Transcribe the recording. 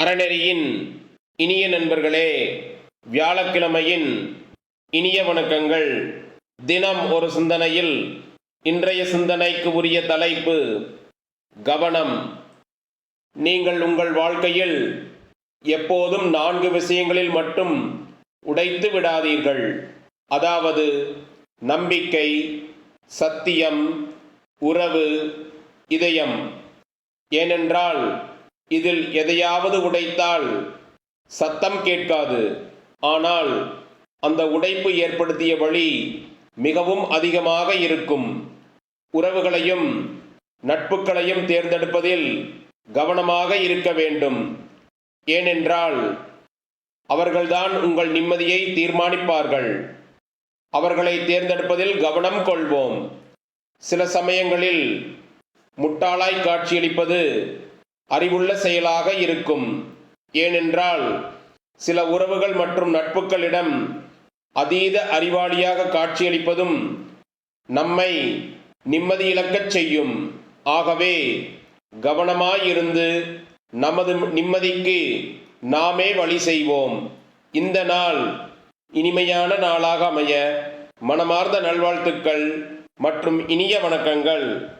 அறநெறியின் இனிய நண்பர்களே வியாழக்கிழமையின் இனிய வணக்கங்கள். தினம் ஒரு சிந்தனையில் இன்றைய சிந்தனைக்கு உரிய தலைப்பு கவனம். நீங்கள் உங்கள் வாழ்க்கையில் எப்போதும் நான்கு விஷயங்களில் மட்டும் உடைத்து விடாதீர்கள். அதாவது நம்பிக்கை சத்தியம் உறவு இதயம். ஏனென்றால் இதில் எதையாவது உடைத்தால் சத்தம் கேட்காது. ஆனால் அந்த உடைப்பு ஏற்படுத்திய வழி மிகவும் அதிகமாக இருக்கும். உறவுகளையும் நட்புகளையும் தேர்ந்தெடுப்பதில் கவனமாக இருக்க வேண்டும். ஏனென்றால் அவர்கள்தான் உங்கள் நிம்மதியை தீர்மானிப்பார்கள். அவர்களை தேர்ந்தெடுப்பதில் கவனம் கொள்வோம். சில சமயங்களில் முட்டாளாய் காட்சியளிப்பது அறிவுள்ள செயலாக இருக்கும். ஏனென்றால் சில உறவுகள் மற்றும் நட்புகளிடம் அதீத அறிவாளியாக காட்சியளிப்பதும் நம்மை நிம்மதி இழக்கச் செய்யும். ஆகவே கவனமாயிருந்து நமது நிம்மதிக்கு நாமே வழி செய்வோம். இந்த நாள் இனிமையான நாளாக அமைய மனமார்ந்த நல்வாழ்த்துக்கள் மற்றும் இனிய வணக்கங்கள்.